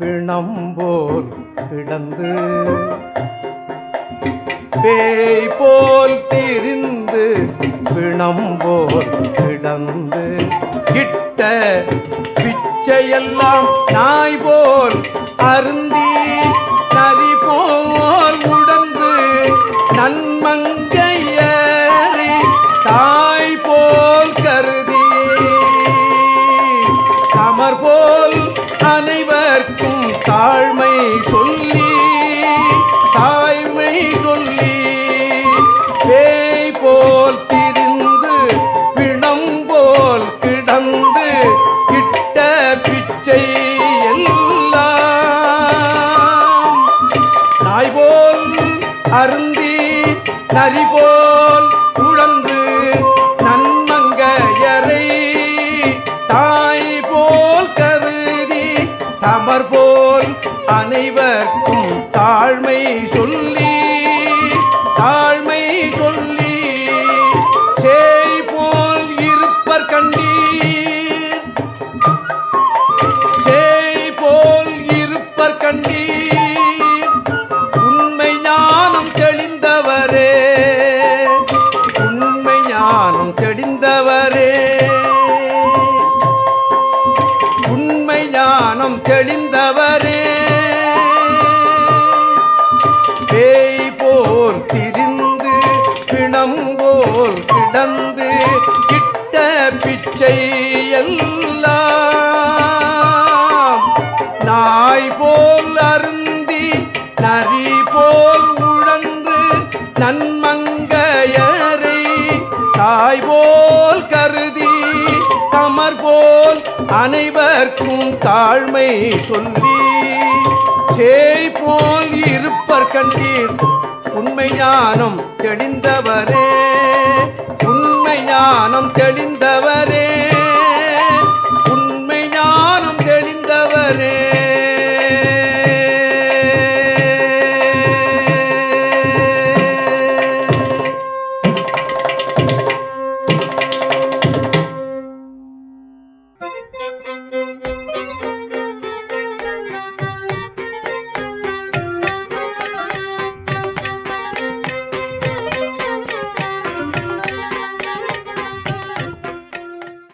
பிணம் போல் கிடந்து பேய் போல் திரிந்து பிணம் போல் கிடந்து கிட்ட பிச்சையெல்லாம் நாய் போல் அருந்தி நரி போல் உடந்து நன்மங்கையறி தாய் போல் கருதி சமர் போல் அருந்தி நரிபோல் உழந்து நன்மங்கையரை. தாய் போல் கருதி தமர் போல் அனைவர்க்கும் தாழ்மை சொல்லி தாழ்மை சொல்லி சேய் போல் இருப்பர் கண்டி சேய் போல் இருப்பர் கண்டீர். ஞானம் தெளிந்தவரே உண்மை ஞானம் தெளிந்தவரே பேய் போல் திரிந்து பிணம் போல் கிடந்து கிட்ட பிச்சை எல்லாம் நாய் போல் அருந்தி நரி போல் உழந்து நன் தாய் போல் கருதி தமர் போல் அனைவர்க்கும் தாழ்மை சொல்லி சேய் போல் இருப்பர் கண்டீர் உண்மை ஞானம் தெளிந்தவரே உண்மை ஞானம் தெளிந்தவரே.